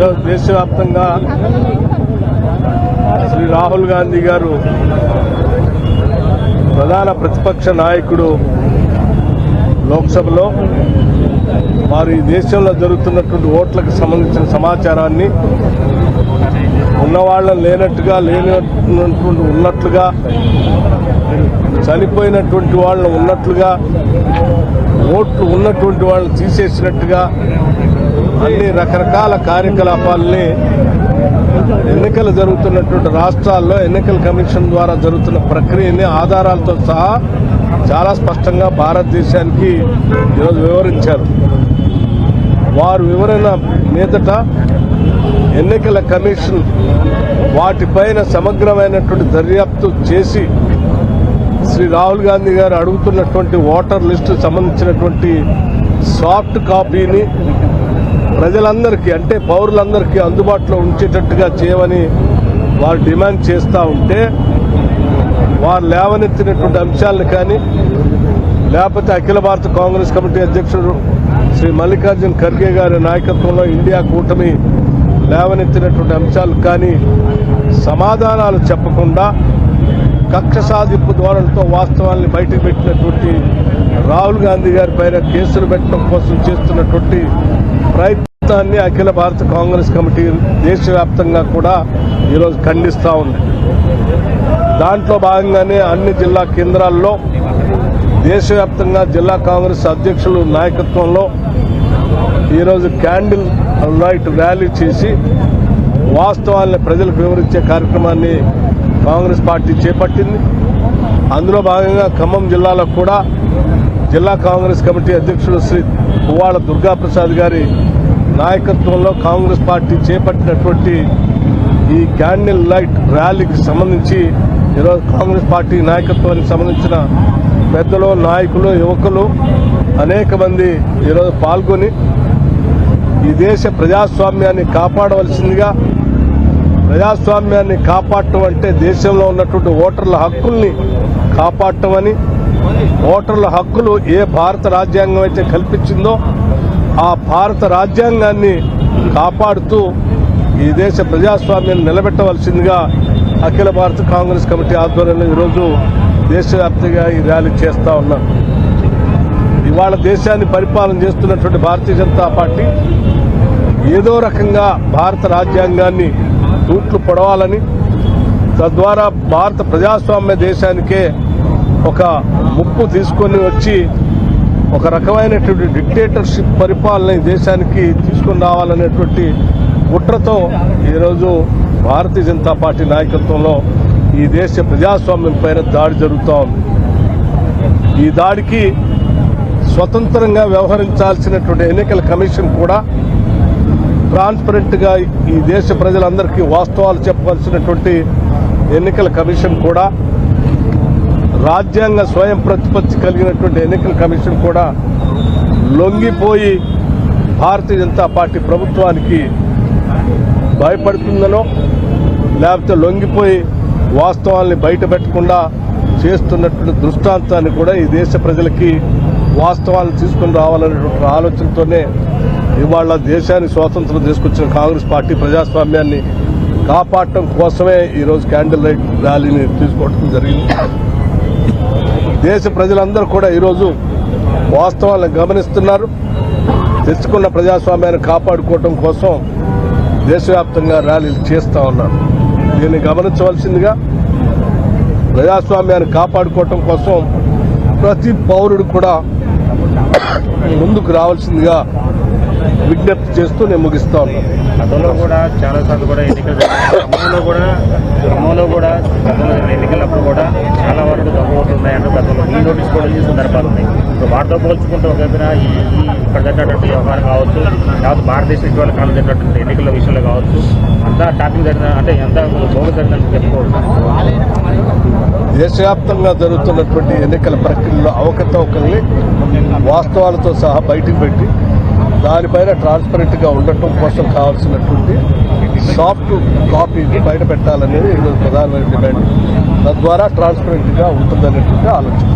ఈరోజు దేశవ్యాప్తంగా శ్రీ రాహుల్ గాంధీ గారు ప్రధాన ప్రతిపక్ష నాయకుడు లోక్సభలో వారు ఈ దేశంలో జరుగుతున్నటువంటి ఓట్లకు సంబంధించిన సమాచారాన్ని ఉన్నవాళ్ళని లేనట్టుగా లేనటువంటి ఉన్నట్లుగా చనిపోయినటువంటి వాళ్ళని ఉన్నట్లుగా ఓట్లు ఉన్నటువంటి వాళ్ళని తీసేసినట్టుగా అన్ని రకరకాల కార్యకలాపాలని ఎన్నికలు జరుగుతున్నటువంటి రాష్ట్రాల్లో ఎన్నికల కమిషన్ ద్వారా జరుగుతున్న ప్రక్రియని ఆధారాలతో సహా చాలా స్పష్టంగా భారతదేశానికి ఈరోజు వివరించారు. వారు వివరణ మీదట ఎన్నికల కమిషన్ వాటిపైన సమగ్రమైనటువంటి దర్యాప్తు చేసి శ్రీ రాహుల్ గాంధీ గారు అడుగుతున్నటువంటి ఓటర్ లిస్టు సంబంధించినటువంటి సాఫ్ట్ కాపీని ప్రజలందరికీ అంటే పౌరులందరికీ అందుబాటులో ఉంచేటట్టుగా చేయమని వారు డిమాండ్ చేస్తూ ఉంటే వారు లేవనెత్తినటువంటి అంశాలను కానీ లేకపోతే అఖిల భారత కాంగ్రెస్ కమిటీ అధ్యక్షుడు శ్రీ మల్లికార్జున్ ఖర్గే గారి నాయకత్వంలో ఇండియా కూటమి లేవనెత్తినటువంటి అంశాలు కానీ సమాధానాలు చెప్పకుండా కక్ష సాధింపు ధోరణితో వాస్తవాల్ని బయటకు పెట్టినటువంటి రాహుల్ గాంధీ గారి పైన కేసులు పెట్టడం కోసం చేస్తున్నటువంటి ప్రయత్నాన్ని అఖిల భారత కాంగ్రెస్ కమిటీ దేశవ్యాప్తంగా కూడా ఈరోజు ఖండిస్తూ ఉంది. దాంట్లో భాగంగానే అన్ని జిల్లా కేంద్రాల్లో దేశవ్యాప్తంగా జిల్లా కాంగ్రెస్ అధ్యక్షులు నాయకత్వంలో ఈరోజు క్యాండిల్ లైట్ ర్యాలీ చేసి వాస్తవాల్ని ప్రజలకు వివరించే కార్యక్రమాన్ని కాంగ్రెస్ పార్టీ చేపట్టింది. అందులో భాగంగా ఖమ్మం జిల్లాలో కూడా జిల్లా కాంగ్రెస్ కమిటీ అధ్యక్షుడు శ్రీ పువ్వాడ దుర్గాప్రసాద్ గారి నాయకత్వంలో కాంగ్రెస్ పార్టీ చేపట్టినటువంటి ఈ క్యాండిల్ లైట్ ర్యాలీకి సంబంధించి ఈరోజు కాంగ్రెస్ పార్టీ నాయకత్వానికి సంబంధించిన పెద్దలు నాయకులు యువకులు అనేక మంది ఈరోజు పాల్గొని ఈ దేశ ప్రజాస్వామ్యాన్ని కాపాడవలసిందిగా ప్రజాస్వామ్యాన్ని కాపాడటం అంటే దేశంలో ఉన్నటువంటి ఓటర్ల హక్కుల్ని కాపాడటం అని ఓటర్ల హక్కులు ఏ భారత రాజ్యాంగం అయితే కల్పించిందో ఆ భారత రాజ్యాంగాన్ని కాపాడుతూ ఈ దేశ ప్రజాస్వామ్యాన్ని నిలబెట్టవలసిందిగా అఖిల భారత కాంగ్రెస్ కమిటీ ఆధ్వర్యంలో ఈరోజు దేశవ్యాప్తంగా ఈ ర్యాలీ చేస్తూ ఉన్నారు ఇవాళ దేశాన్ని పరిపాలన చేస్తున్నటువంటి భారతీయ జనతా పార్టీ ఏదో రకంగా భారత రాజ్యాంగాన్ని తూట్లు పొడవాలని తద్వారా భారత ప్రజాస్వామ్య దేశానికే ఒక ముప్పు తీసుకొని వచ్చి ఒక రకమైనటువంటి డిక్టేటర్షిప్ పరిపాలన ఈ దేశానికి తీసుకుని రావాలనేటువంటి కుట్రతో ఈరోజు భారతీయ జనతా పార్టీ నాయకత్వంలో ఈ దేశ ప్రజాస్వామ్యం పైన దాడి జరుగుతూ ఉంది. ఈ దాడికి స్వతంత్రంగా వ్యవహరించాల్సినటువంటి ఎన్నికల కమిషన్ కూడా ట్రాన్స్పరెంట్గా ఈ దేశ ప్రజలందరికీ వాస్తవాలు చెప్పవలసినటువంటి ఎన్నికల కమిషన్ కూడా రాజ్యాంగ స్వయం ప్రతిపత్తి కలిగినటువంటి ఎన్నికల కమిషన్ కూడా లొంగిపోయి భారతీయ జనతా పార్టీ ప్రభుత్వానికి భయపడుతుందనో లేకపోతే లొంగిపోయి వాస్తవాల్ని బయట పెట్టకుండా చేస్తున్నటువంటి దృష్టాంతాన్ని కూడా ఈ దేశ ప్రజలకి వాస్తవాలను తీసుకుని రావాలనేటువంటి ఆలోచనతోనే ఇవాళ దేశానికి స్వాతంత్రం తీసుకొచ్చిన కాంగ్రెస్ పార్టీ ప్రజాస్వామ్యాన్ని కాపాడటం కోసమే ఈరోజు క్యాండిల్ లైట్ ర్యాలీని తీసుకోవడం జరిగింది. దేశ ప్రజలందరూ కూడా ఈరోజు వాస్తవాలను గమనిస్తున్నారు. తెచ్చుకున్న ప్రజాస్వామ్యాన్ని కాపాడుకోవటం కోసం దేశవ్యాప్తంగా ర్యాలీలు చేస్తూ ఉన్నారు. దీన్ని గమనించవలసిందిగా ప్రజాస్వామ్యాన్ని కాపాడుకోవటం కోసం ప్రతి పౌరుడు కూడా ముందుకు రావాల్సిందిగా విజ్ఞప్తి చేస్తూ నేను ముగిస్తా ఉన్నాను. గతంలో కూడా చాలా సార్లు కూడా ఎన్నికలు కూడా ఖమ్మంలో కూడా గతంలో జరిగిన ఎన్నికలప్పుడు కూడా చాలా వరకు దొంగ ఓట్లు ఉన్నాయంటూ గతంలో సందర్భాలు ఉన్నాయి. ఇప్పుడు వాటితో పోల్చుకుంటే ఒకవైపున ఈ ఇక్కడ జరిగినటువంటి వ్యవహారం కావచ్చు లేకపోతే భారతదేశం ఇటీవల కాలం జరిగినటువంటి ఎన్నికల విషయంలో కావచ్చు అంతా టాపింగ్ జరిగిన అంటే ఎంత దోగ జరిగిందని చెప్పుకోవచ్చు. దేశవ్యాప్తంగా జరుగుతున్నటువంటి ఎన్నికల ప్రక్రియలో అవకతవకల్ని వాస్తవాలతో సహా బయటికి పెట్టి దానిపైన ట్రాన్స్పరెంట్గా ఉండటం కోసం కావాల్సినటువంటి సాఫ్ట్ కాపీని బయట పెట్టాలనేది ఈరోజు ప్రధానమైన డిమాండ్. తద్వారా ట్రాన్స్పరెంట్గా ఉంటుందనేటువంటి ఆలోచన.